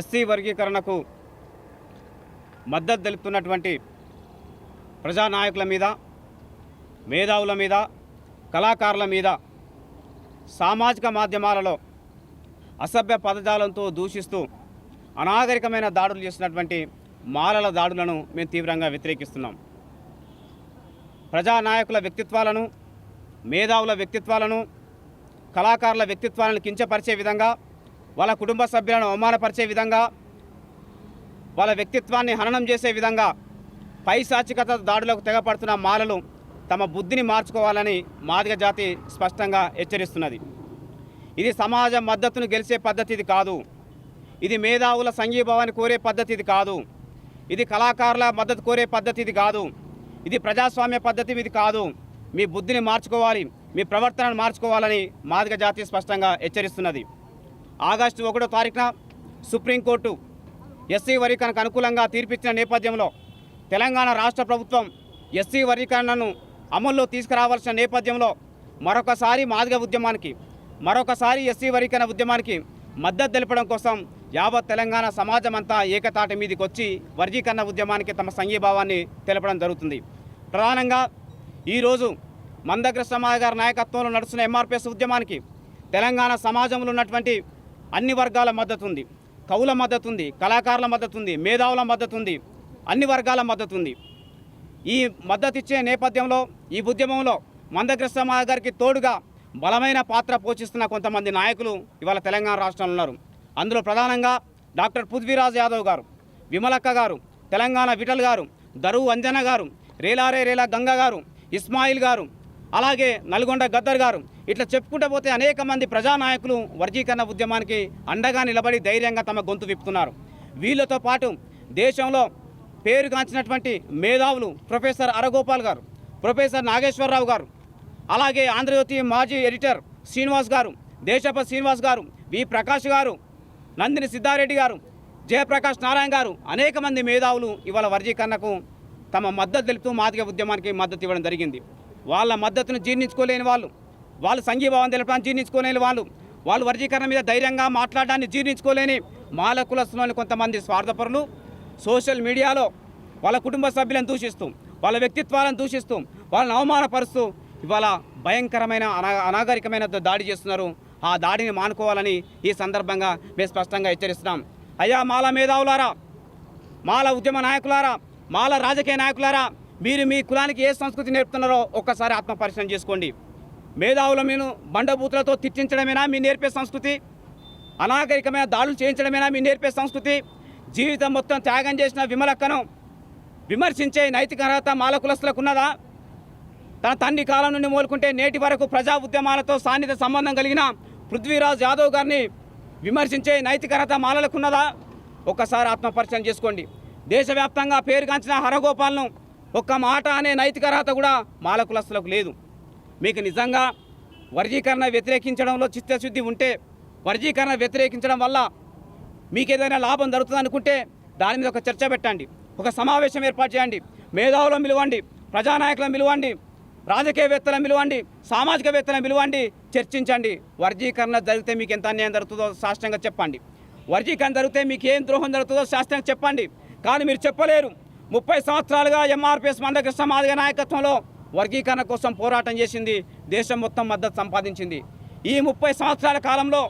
SC వర్గీకరణకు మద్దతు తెలుపుతున్నటువంటి ప్రజానాయకుల మీద మేధావుల మీద కళాకారుల మీద సామాజిక మాధ్యమాలలో అసభ్య పదజాలంతో దూషిస్తూ అనాగరికమైన దాడులు చేసినటువంటి మాలల దాడులను మేము తీవ్రంగా వ్యతిరేకిస్తున్నాం. ప్రజానాయకుల వ్యక్తిత్వాలను మేధావుల వ్యక్తిత్వాలను కళాకారుల వ్యక్తిత్వాలను కించపరిచే విధంగా వాళ్ళ కుటుంబ సభ్యులను అవమానపరిచే విధంగా వాళ్ళ వ్యక్తిత్వాన్ని హననం చేసే విధంగా పైశాచికత దాడులకు తెగపడుతున్న మాలలు తమ బుద్ధిని మార్చుకోవాలని మాదిగ జాతి స్పష్టంగా హెచ్చరిస్తున్నది. ఇది సమాజ మద్దతును గెలిచే పద్ధతి ఇది కాదు. ఇది మేధావుల సంఘీభావాన్ని కోరే పద్ధతి ఇది కాదు. ఇది కళాకారుల మద్దతు కోరే పద్ధతి ఇది కాదు. ఇది ప్రజాస్వామ్య పద్ధతి ఇది కాదు. మీ బుద్ధిని మార్చుకోవాలి మీ ప్రవర్తనను మార్చుకోవాలని మాదిగ జాతి స్పష్టంగా హెచ్చరిస్తున్నది. ఆగస్టు ఒకటో తారీఖున సుప్రీంకోర్టు ఎస్సీ వర్గీకరణకు అనుకూలంగా తీర్పిచ్చిన నేపథ్యంలో తెలంగాణ రాష్ట్ర ప్రభుత్వం ఎస్సీ వర్గీకరణను అమల్లో తీసుకురావాల్సిన నేపథ్యంలో మరొకసారి మాదిగ ఉద్యమానికి మరొకసారి ఎస్సీ వర్గీకరణ ఉద్యమానికి మద్దతు తెలపడం కోసం యావత్ తెలంగాణ సమాజం అంతా ఏకతాటి మీదకి వచ్చి వర్గీకరణ ఉద్యమానికి తమ సంఘీభావాన్ని తెలపడం జరుగుతుంది. ప్రధానంగా ఈరోజు మందకృష్ణమాయ గారి నాయకత్వంలో నడుస్తున్న ఎంఆర్పిఎస్ ఉద్యమానికి తెలంగాణ సమాజంలో ఉన్నటువంటి అన్ని వర్గాల మద్దతు ఉంది కవుల మద్దతు ఉంది కళాకారుల మద్దతు ఉంది మేధావుల మద్దతు ఉంది అన్ని వర్గాల మద్దతు ఉంది ఈ మద్దతు ఇచ్చే నేపథ్యంలో ఈ ఉద్యమంలో మందకృష్ణమాయ గారికి తోడుగా బలమైన పాత్ర పోషిస్తున్న కొంతమంది నాయకులు ఇవాళ తెలంగాణ రాష్ట్రంలో ఉన్నారు. అందులో ప్రధానంగా డాక్టర్ పృథ్వీరాజ్ యాదవ్ గారు విమలక్క గారు తెలంగాణ విఠల్ గారు దరువు అంజన గారు రేలారే రేలా గంగ గారు ఇస్మాయిల్ గారు అలాగే నల్గొండ గద్దర్ గారు ఇట్లా చెప్పుకుంటూ పోతే అనేక మంది ప్రజానాయకులు వర్గీకరణ ఉద్యమానికి అండగా నిలబడి ధైర్యంగా తమ గొంతు విప్పుతున్నారు. వీళ్ళతో పాటు దేశంలో పేరుగాంచినటువంటి మేధావులు ప్రొఫెసర్ అరగోపాల్ గారు ప్రొఫెసర్ నాగేశ్వరరావు గారు అలాగే ఆంధ్రజ్యోతి మాజీ ఎడిటర్ శ్రీనివాస్ గారు దేశప శ్రీనివాస్ గారు వి ప్రకాష్ గారు నందిని సిద్ధారెడ్డి గారు జయప్రకాష్ నారాయణ గారు అనేక మంది మేధావులు ఇవాళ వర్గీకరణకు తమ మద్దతు తెలుపుతూ మాదిగ ఉద్యమానికి మద్దతు ఇవ్వడం జరిగింది. వాళ్ళ మద్దతును జీర్ణించుకోలేని వాళ్ళు వాళ్ళు సంఘీభావం తెలపడానికి జీర్ణించుకోలేని వాళ్ళు వాళ్ళు వర్గీకరణ మీద ధైర్యంగా మాట్లాడడాన్ని జీర్ణించుకోలేని మాల కులస్తులోని కొంతమంది స్వార్థపరులు. సోషల్ మీడియాలో వాళ్ళ కుటుంబ సభ్యులను దూషిస్తూ వాళ్ళ వ్యక్తిత్వాలను దూషిస్తూ వాళ్ళని అవమానపరుస్తూ ఇవాళ భయంకరమైన అనా అనాగరికమైన దాడి చేస్తున్నారు. ఆ దాడిని మానుకోవాలని ఈ సందర్భంగా మేము స్పష్టంగా హెచ్చరిస్తున్నాం. అయ్యా మాల మేధావులారా మాల ఉద్యమ నాయకులారా మాల రాజకీయ నాయకులారా మీరు మీ కులానికి ఏ సంస్కృతి నేర్పుతున్నారో ఒక్కసారి ఆత్మపరిశీలన చేసుకోండి. మేధావుల మీరు బండబూతులతో తిట్టించడమేనా మీ నేర్పే సంస్కృతి? అనాగరికమైన దాడులు చేయించడమేనా మీ నేర్పే సంస్కృతి? జీవితం మొత్తం త్యాగం చేసిన విమలక్కను విమర్శించే నైతిక అర్హత మాల ఉన్నదా? తన తండ్రి కాలం నుండి మోలుకుంటే నేటి వరకు ప్రజా ఉద్యమాలతో సాన్నిధ్య సంబంధం కలిగిన పృథ్వీరాజ్ యాదవ్ గారిని విమర్శించే నైతిక అర్హత మాలలకున్నదా ఒక్కసారి ఆత్మపరిచయం చేసుకోండి. దేశవ్యాప్తంగా పేరుగాంచిన హరగోపాల్ను ఒక్క మాట అనే నైతిక అర్హత కూడా మాల కులస్తులకు లేదు. మీకు నిజంగా వర్గీకరణ వ్యతిరేకించడంలో చిత్తశుద్ధి ఉంటే వర్గీకరణ వ్యతిరేకించడం వల్ల మీకు ఏదైనా లాభం జరుగుతుంది అనుకుంటే దాని మీద ఒక చర్చ పెట్టండి ఒక సమావేశం ఏర్పాటు చేయండి మేధావులను పిలవండి ప్రజానాయకులను పిలవండి రాజకీయవేత్తలను పిలవండి సామాజికవేత్తలను పిలవండి చర్చించండి. వర్గీకరణ జరిగితే మీకు ఎంత అన్యాయం జరుగుతుందో శాస్త్రంగా చెప్పండి. వర్గీకరణ జరిగితే మీకు ఏం ద్రోహం జరుగుతుందో శాస్త్రంగా చెప్పండి. కానీ మీరు చెప్పలేరు. ముప్పై సంవత్సరాలుగా ఎంఆర్పిఎస్ మందకృష్ణ మాదిగ నాయకత్వంలో వర్గీకరణ కోసం పోరాటం చేసింది దేశం మొత్తం మద్దతు సంపాదించింది. ఈ ముప్పై సంవత్సరాల కాలంలో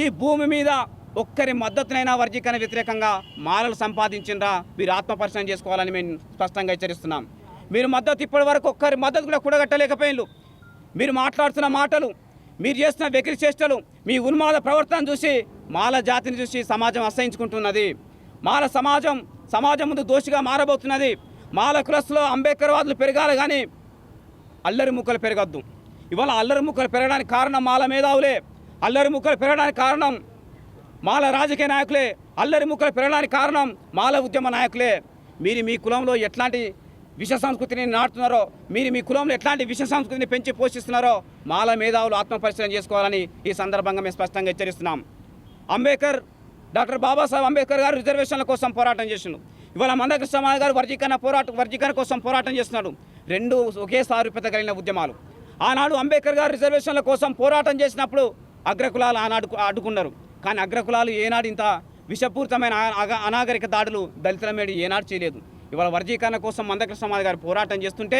ఈ భూమి మీద ఒక్కరి మద్దతునైనా వర్గీకరణ వ్యతిరేకంగా మాలలు సంపాదించిండ్రా? మీరు ఆత్మపరిశీలన చేసుకోవాలని మేము స్పష్టంగా హెచ్చరిస్తున్నాం. మీరు మద్దతు ఇప్పటి వరకు ఒక్కరి మద్దతు కూడా కూడగట్టలేకపోయిన్లు. మీరు మాట్లాడుతున్న మాటలు మీరు చేస్తున్న వెకిలి చేష్టలు మీ ఉన్మాద ప్రవర్తన చూసి మాల జాతిని చూసి సమాజం అసహించుకుంటున్నది. మాల సమాజం సమాజం ముందు దోషిగా మారబోతున్నది. మాల కులస్లో అంబేద్కర్ వాదులు పెరగాలి కానీ అల్లరి ముక్కలు పెరగద్దు. ఇవాళ అల్లరి ముక్కలు పెరగడానికి కారణం మాల మేధావులే. అల్లరి ముక్కలు పెరగడానికి కారణం మాల రాజకీయ నాయకులే. అల్లరి ముక్కలు పెరగడానికి కారణం మాల ఉద్యమ నాయకులే. మీరు మీ కులంలో ఎట్లాంటి విష సంస్కృతిని నాటుతున్నారో మీరు మీ కులంలో ఎట్లాంటి విష సంస్కృతిని పెంచి పోషిస్తున్నారో మాల మేధావులు ఆత్మపరిశీలన చేసుకోవాలని ఈ సందర్భంగా మేము స్పష్టంగా హెచ్చరిస్తున్నాం. అంబేద్కర్ డాక్టర్ బాబాసాహెబ్ అంబేద్కర్ గారు రిజర్వేషన్ల కోసం పోరాటం చేసిండు. ఇవాళ మందకృష్ణ మాదిగ గారు వర్గీకరణ పోరాట వర్గీకరణ కోసం పోరాటం చేస్తున్నాడు. రెండు సారూప్యత కలిగిన ఉద్యమాలు. ఆనాడు అంబేద్కర్ గారు రిజర్వేషన్ల కోసం పోరాటం చేసినప్పుడు అగ్రకులాలు ఆనాడు అడ్డుకున్నారు. కానీ అగ్రకులాలు ఏనాడు ఇంత విషపూరితమైన అనాగరిక దాడులు దళితుల మీద ఏనాడు చేయలేదు. ఇవాళ వర్గీకరణ కోసం మందకృష్ణ మాది గారు పోరాటం చేస్తుంటే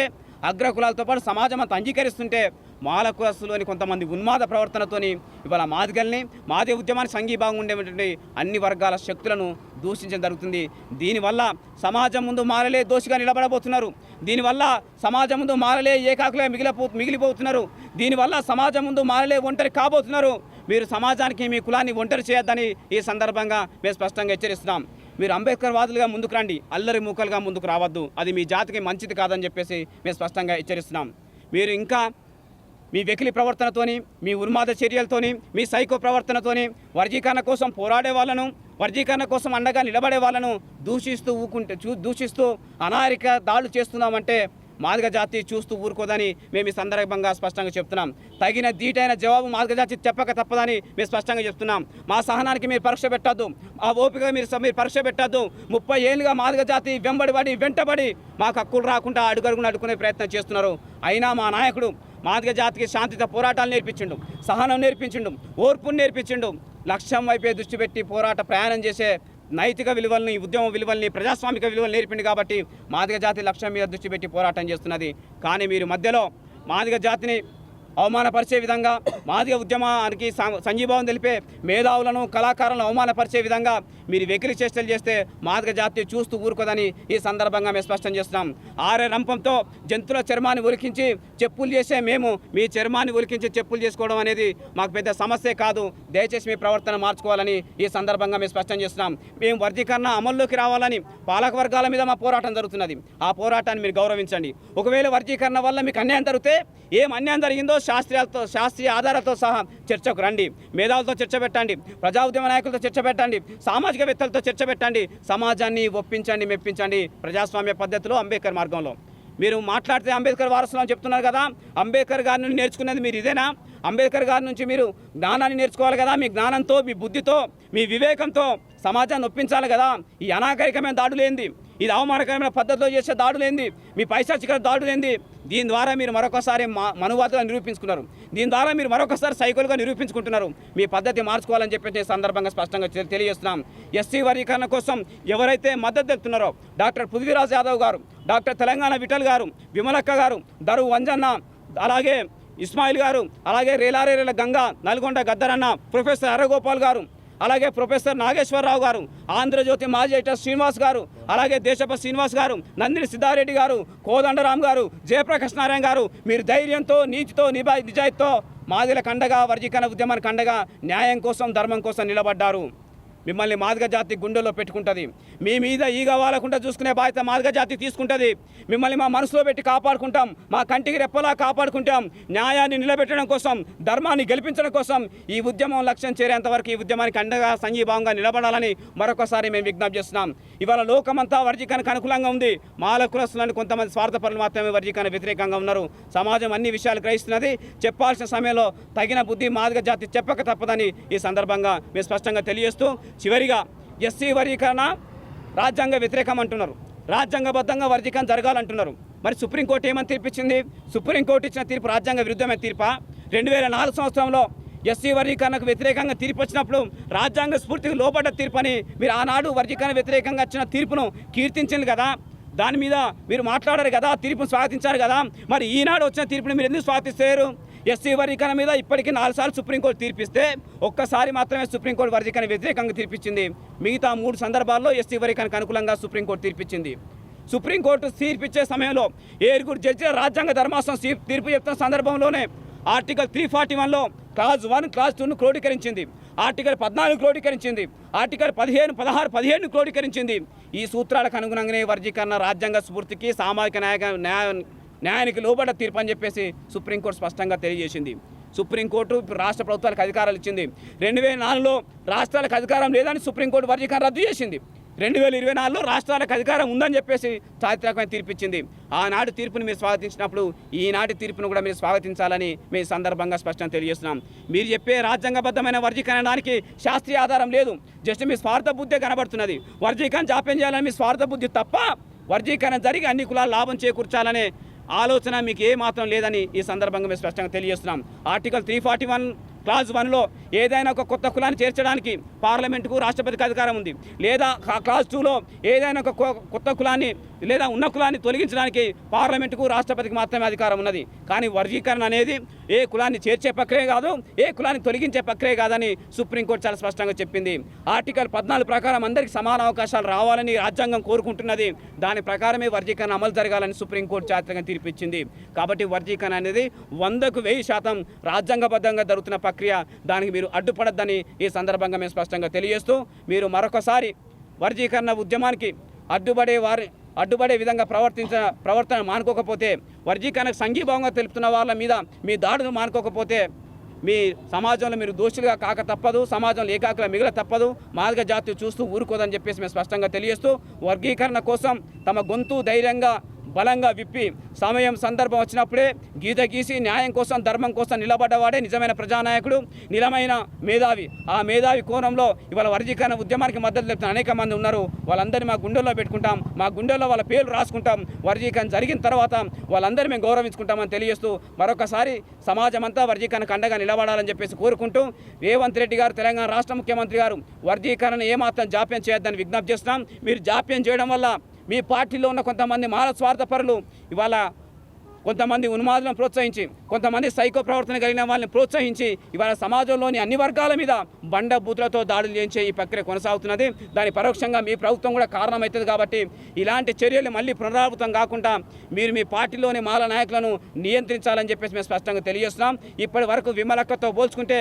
అగ్రకులాలతో పాటు సమాజం అంతా అంగీకరిస్తుంటే మాలకులస్సులోని కొంతమంది ఉన్మాద ప్రవర్తనతోని ఇవాళ మాదిగల్ని మాది ఉద్యమానికి సంఘీభాగం ఉండేటువంటి అన్ని వర్గాల శక్తులను దూషించడం జరుగుతుంది. దీనివల్ల సమాజం ముందు మారలే దోషిగా నిలబడబోతున్నారు. దీనివల్ల సమాజం ముందు మారలే ఏకాకులే మిగిలిపో మిగిలిపోతున్నారు. దీనివల్ల సమాజం ముందు మారలే ఒంటరి కాబోతున్నారు. మీరు సమాజానికి మీ కులాన్ని ఒంటరి చేయొద్దని ఈ సందర్భంగా మేము స్పష్టంగా హెచ్చరిస్తున్నాం. మీరు అంబేద్కర్ వాదులుగా ముందుకు రండి. అల్లరి మూకలుగా ముందుకు రావద్దు. అది మీ జాతికి మంచిది కాదని చెప్పేసి మేము స్పష్టంగా హెచ్చరిస్తున్నాం. మీరు ఇంకా మీ వెకిలి ప్రవర్తనతోని మీ ఉన్మాద చర్యలతోని మీ సైకో ప్రవర్తనతోని వర్గీకరణ కోసం పోరాడే వాళ్ళను వర్గీకరణ కోసం అండగా నిలబడే వాళ్ళను దూషిస్తూ ఊకుంటే చూ దూషిస్తూ అనారిక దాడులు చేస్తున్నామంటే మాదిగ జాతి చూస్తూ ఊరుకోదని మేము ఈ సందర్భంగా స్పష్టంగా చెప్తున్నాం. తగిన ధీటైన జవాబు మాదిగ జాతి చెప్పక తప్పదని మేము స్పష్టంగా చెప్తున్నాం. మా సహనానికి మీరు పరీక్ష పెట్టద్దు. ఆ ఓపిక మీరు మీరు పరీక్ష పెట్టద్దు. ముప్పై ఏళ్ళుగా మాదిగ జాతి వెంబడిబడి వెంటబడి మాకు హక్కులు రాకుండా అడుగడుగున అడుకునే ప్రయత్నం చేస్తున్నారు. అయినా మా నాయకుడు మాదిగ జాతికి శాంతిత పోరాటాలు నేర్పించిండు. సహనం నేర్పించిండు. ఓర్పును నేర్పించిండు. లక్ష్యం వైపే దృష్టి పెట్టి పోరాట ప్రయాణం చేసే నైతిక విలువల్ని ఉద్యమ విలువల్ని ప్రజాస్వామిక విలువలు నేర్పింది కాబట్టి మాదిగ జాతి లక్ష్యం మీద దృష్టి పెట్టి పోరాటం చేస్తున్నది. కానీ మీరు మధ్యలో మాదిగ జాతిని అవమానపరిచే విధంగా మాదిగ ఉద్యమానికి సం- సంఘీభావం తెలిపే మేధావులను కళాకారులను అవమానపరిచే విధంగా మీరు వెకిలి చేష్టలు చేస్తే మాదిగ జాతి చూస్తూ ఊరుకోదని ఈ సందర్భంగా మేము స్పష్టం చేస్తున్నాం. ఆరే రంపంతో జంతువుల చర్మాన్ని ఉలికించి చెప్పులు చేసే మేము మీ చర్మాన్ని ఒలికించి చెప్పులు చేసుకోవడం అనేది మాకు పెద్ద సమస్య కాదు. దయచేసి మీ ప్రవర్తన మార్చుకోవాలని ఈ సందర్భంగా మేము స్పష్టం చేస్తున్నాం. మేము వర్గీకరణ అమల్లోకి రావాలని పాలక వర్గాల మీద మా పోరాటం జరుగుతున్నది. ఆ పోరాటాన్ని మీరు గౌరవించండి. ఒకవేళ వర్గీకరణ వల్ల మీకు అన్యాయం జరిగితే ఏం అన్యాయం జరిగిందో శాస్త్రీయాలతో శాస్త్రీయ ఆధారాలతో సహా చర్చకు రండి. మేధావులతో చర్చ పెట్టండి. ప్రజా ఉద్యమ నాయకులతో చర్చ పెట్టండి. సామాజికవేత్తలతో చర్చ పెట్టండి. సమాజాన్ని ఒప్పించండి మెప్పించండి. ప్రజాస్వామ్య పద్ధతిలో అంబేద్కర్ మార్గంలో. మీరు మాట్లాడితే అంబేద్కర్ వారసులు అని చెప్తున్నారు కదా అంబేద్కర్ గారి నుండి నేర్చుకునేది మీరు ఇదేనా? అంబేద్కర్ గారి నుంచి మీరు జ్ఞానాన్ని నేర్చుకోవాలి కదా మీ జ్ఞానంతో మీ బుద్ధితో మీ వివేకంతో సమాజాన్ని ఒప్పించాలి కదా. ఈ అనాగరికమైన దాడులేంది? ఇది అవమానకరమైన పద్ధతిలో చేసే దాడులేంది మీ పైశాచిక దాడులేంది దీని ద్వారా మీరు మరొకసారి మనువాదులను నిరూపించుకున్నారు. దీని ద్వారా మీరు మరొకసారి సైకిల్గా నిరూపించుకుంటున్నారు. మీ పద్ధతి మార్చుకోవాలని చెప్పేసి సందర్భంగా స్పష్టంగా తెలియజేస్తున్నాం. ఎస్సీ వర్గీకరణ కోసం ఎవరైతే మద్దతు తెలుపుతున్నారో డాక్టర్ పృథ్వీరాజ్ యాదవ్ గారు డాక్టర్ తెలంగాణ విఠల్ గారు విమలక్క గారు దరు వంజన్న అలాగే ఇస్మాయిల్ గారు అలాగే రేలారేల గంగా నల్గొండ గద్దరన్న ప్రొఫెసర్ అరగోపాల్ గారు అలాగే ప్రొఫెసర్ నాగేశ్వరరావు గారు ఆంధ్రజ్యోతి మాజీ ఎడిటర్ శ్రీనివాస్ గారు అలాగే దేశప శ్రీనివాస్ గారు నందిని సిద్ధారెడ్డి గారు కోదండరామ్ గారు జయప్రకాష్ నారాయణ గారు మీరు ధైర్యంతో నీతితో నిబా నిజాయితీతో మాదిల కండగా వర్గీకరణ ఉద్యమానికి కండగా న్యాయం కోసం ధర్మం కోసం నిలబడ్డారు. మిమ్మల్ని మాదిగ జాతి గుండెల్లో పెట్టుకుంటుంది. మీ మీద ఈగ వాళ్ళకుండా చూసుకునే బాధ్యత మాదిగ జాతి తీసుకుంటుంది. మిమ్మల్ని మా మనసులో పెట్టి కాపాడుకుంటాం. మా కంటికి రెప్పలా కాపాడుకుంటాం. న్యాయాన్ని నిలబెట్టడం కోసం ధర్మాన్ని గెలిపించడం కోసం ఈ ఉద్యమం లక్ష్యం చేరేంత వరకు ఈ ఉద్యమానికి అండగా సంఘీభావంగా నిలబడాలని మరొకసారి మేము విజ్ఞప్తి చేస్తున్నాం. ఇవాళ లోకమంతా వర్గీకరణకు అనుకూలంగా ఉంది. మాల కొంతమంది స్వార్థపరులు మాత్రమే వర్గీకరణ వ్యతిరేకంగా ఉన్నారు. సమాజం అన్ని విషయాలు గ్రహిస్తున్నది. చెప్పాల్సిన సమయంలో తగిన బుద్ధి మాదిగ జాతి చెప్పక తప్పదని ఈ సందర్భంగా మేము స్పష్టంగా తెలియజేస్తూ చివరిగా ఎస్సీ వర్గీకరణ రాజ్యాంగ వ్యతిరేకం అంటున్నారు రాజ్యాంగబద్ధంగా వర్గీకరణ జరగాలంటున్నారు. మరి సుప్రీంకోర్టు ఏమని తీర్పిచ్చింది? సుప్రీంకోర్టు ఇచ్చిన తీర్పు రాజ్యాంగ విరుద్ధమైన తీర్పా? రెండు వేల నాలుగు సంవత్సరంలో ఎస్సీ వర్గీకరణకు వ్యతిరేకంగా తీర్పు వచ్చినప్పుడు రాజ్యాంగ స్ఫూర్తికి లోపడ్డ తీర్పు అని మీరు ఆనాడు వర్గీకరణ వ్యతిరేకంగా వచ్చిన తీర్పును కీర్తించింది కదా? దాని మీద మీరు మాట్లాడారు కదా? తీర్పును స్వాగతించారు కదా? మరి ఈనాడు వచ్చిన తీర్పుని మీరు ఎందుకు స్వాగతిస్తారు ఎస్సీ వర్గీకరణ మీద ఇప్పటికీ నాలుగు సార్లు సుప్రీంకోర్టు తీర్పిస్తే ఒక్కసారి మాత్రమే సుప్రీంకోర్టు వర్గీకరణ వ్యతిరేకంగా తీర్పిచ్చింది. మిగతా మూడు సందర్భాల్లో ఎస్సీ వర్గీకరణకు అనుకూలంగా సుప్రీంకోర్టు తీర్పిచ్చింది. సుప్రీంకోర్టు తీర్పిచ్చే సమయంలో ఏరుగురు జడ్జిల రాజ్యాంగ ధర్మాసనం తీర్పు చెప్తున్న సందర్భంలోనే ఆర్టికల్ త్రీ ఫార్టీ వన్లో క్లాజ్ వన్ క్లాజ్ టూను క్రోడీకరించింది. ఆర్టికల్ పద్నాలుగు క్రోడీకరించింది. ఆర్టికల్ పదిహేను పదహారు పదిహేను క్రోడీకరించింది. ఈ సూత్రాలకు అనుగుణంగానే వర్గీకరణ రాజ్యాంగ స్ఫూర్తికి సామాజిక న్యాయ న్యాయ న్యాయానికి లోబడ్డ తీర్పు అని చెప్పేసి సుప్రీంకోర్టు స్పష్టంగా తెలియజేసింది. సుప్రీంకోర్టు రాష్ట్ర ప్రభుత్వాలకు అధికారాలు ఇచ్చింది. రెండు వేల నాలుగులో రాష్ట్రాలకు అధికారం లేదని సుప్రీంకోర్టు వర్గీకరణ రద్దు చేసింది. రెండు వేల ఇరవై నాలుగులో రాష్ట్రాలకు అధికారం ఉందని చెప్పేసి చారిత్రకమైన తీర్పిచ్చింది ఆనాటి తీర్పును మీరు స్వాగతించినప్పుడు ఈనాటి తీర్పును కూడా మీరు స్వాగతించాలని మేము సందర్భంగా స్పష్టంగా తెలియజేస్తున్నాం. మీరు చెప్పే రాజ్యాంగబద్ధమైన వర్గీకరణానికి శాస్త్రీయ ఆధారం లేదు. జస్ట్ మీ స్వార్థ బుద్ధే కనబడుతున్నది. వర్గీకరణ జాప్యం చేయాలని మీ స్వార్థ బుద్ధి తప్ప వర్గీకరణ జరిగి అన్ని కులాలు లాభం చేకూర్చాలనే ఆలోచన మీకు ఏమాత్రం లేదని ఈ సందర్భంగా మేము స్పష్టంగా తెలియజేస్తున్నాం. Article three forty one clause వన్లో ఏదైనా ఒక కొత్త కులాన్ని చేర్చడానికి పార్లమెంటుకు రాష్ట్రపతికి అధికారం ఉంది. లేదా క్లాజ్ టూలో ఏదైనా ఒక కొ- కొత్త కులాన్ని లేదా ఉన్న కులాన్ని తొలగించడానికి పార్లమెంటుకు రాష్ట్రపతికి మాత్రమే అధికారం ఉన్నది. కానీ వర్గీకరణ అనేది ఏ కులాన్ని చేర్చే ప్రక్రియ కాదు ఏ కులాన్ని తొలగించే ప్రక్రియ కాదని సుప్రీంకోర్టు చాలా స్పష్టంగా చెప్పింది. ఆర్టికల్ పద్నాలుగు ప్రకారం అందరికీ సమాన అవకాశాలు రావాలని రాజ్యాంగం కోరుకుంటున్నది. దాని ప్రకారమే వర్గీకరణ అమలు జరగాలని సుప్రీంకోర్టు చారిత్రకంగా తీర్పిచ్చింది కాబట్టి వర్గీకరణ అనేది వందకు వెయ్యి శాతం రాజ్యాంగబద్ధంగా జరుగుతున్న ప్రక్రియ దానికి మీరు అడ్డుపడద్దని ఈ సందర్భంగా మేము స్పష్టంగా తెలియజేస్తూ మీరు మరొకసారి వర్గీకరణ ఉద్యమానికి అడ్డుపడే వారి అడ్డుపడే విధంగా ప్రవర్తించిన ప్రవర్తన మానుకోకపోతే వర్గీకరణకు సంఘీభావంగా తెలుపుతున్న వాళ్ళ మీద మీ దాడులు మానుకోకపోతే మీ సమాజంలో మీరు దోషులుగా కాక తప్పదు సమాజంలో ఏకాకుల మిగిల తప్పదు మాదిగ జాతి చూస్తూ ఊరుకోదని చెప్పేసి మేము స్పష్టంగా తెలియజేస్తూ వర్గీకరణ కోసం తమ గొంతు ధైర్యంగా బలంగా విప్పి సమయం సందర్భం వచ్చినప్పుడే గీత గీసి న్యాయం కోసం ధర్మం కోసం నిలబడ్డవాడే నిజమైన ప్రజానాయకుడు నిలమైన మేధావి. ఆ మేధావి కోణంలో ఇవాళ వర్గీకరణ ఉద్యమానికి మద్దతు తెలుపుతున్న అనేక మంది ఉన్నారు. వాళ్ళందరినీ మా గుండెల్లో పెట్టుకుంటాం. మా గుండెల్లో వాళ్ళ పేర్లు రాసుకుంటాం. వర్గీకరణ జరిగిన తర్వాత వాళ్ళందరూ మేము గౌరవించుకుంటామని తెలియజేస్తూ మరొకసారి సమాజం అంతా వర్గీకరణకు అండగా నిలబడాలని చెప్పేసి కోరుకుంటూ రేవంత్ రెడ్డి గారు తెలంగాణ రాష్ట్ర ముఖ్యమంత్రి గారు వర్గీకరణ ఏమాత్రం జాప్యం చేయొద్దని విజ్ఞప్తి చేస్తున్నాం. మీరు జాప్యం చేయడం వల్ల మీ పార్టీలో ఉన్న కొంతమంది మాల స్వార్థపరులు ఇవాళ కొంతమంది ఉన్మాదులను ప్రోత్సహించి కొంతమంది సైకో ప్రవర్తన కలిగిన వాళ్ళని ప్రోత్సహించి ఇవాళ సమాజంలోని అన్ని వర్గాల మీద బండ బూతులతో దాడులు చేయించే ఈ ప్రక్రియ కొనసాగుతున్నది. దాని పరోక్షంగా మీ ప్రభుత్వం కూడా కారణమవుతుంది కాబట్టి ఇలాంటి చర్యలు మళ్ళీ పునరావృతం కాకుండా మీరు మీ పార్టీలోని మాల నాయకులను నియంత్రించాలని చెప్పేసి మేము స్పష్టంగా తెలియజేస్తున్నాం. ఇప్పటి వరకు విమలక్కతో పోల్చుకుంటే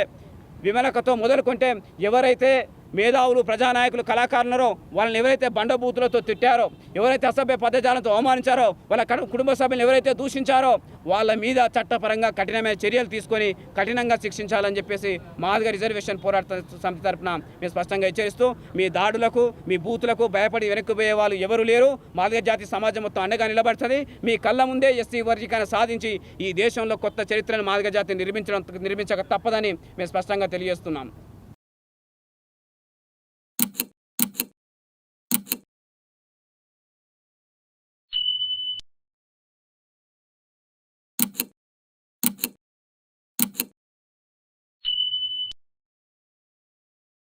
విమలకతో మొదలుకుంటే ఎవరైతే మేధావులు ప్రజానాయకులు కళాకారులరో వాళ్ళని ఎవరైతే బండబూతులతో తిట్టారో ఎవరైతే అసభ్య పదజాలంతో అవమానించారో వాళ్ళ కుటుంబ సభ్యులను ఎవరైతే దూషించారో వాళ్ళ మీద చట్టపరంగా కఠినమైన చర్యలు తీసుకొని కఠినంగా శిక్షించాలని చెప్పేసి మాదిగ రిజర్వేషన్ పోరాట సమితి తరఫున మేము స్పష్టంగా హెచ్చరిస్తూ మీ దాడులకు మీ బూతులకు భయపడి వెనక్కిపోయే వాళ్ళు ఎవరు లేరు. మాదిగ జాతి సమాజం మొత్తం అండగా నిలబడుతుంది. మీ కళ్ళ ముందే ఎస్సీ వర్గీకరణ సాధించి ఈ దేశంలో కొత్త చరిత్రను మాదిగ జాతి నిర్మించడం నిర్మించక తప్పదని మేము స్పష్టంగా తెలియజేస్తున్నాం.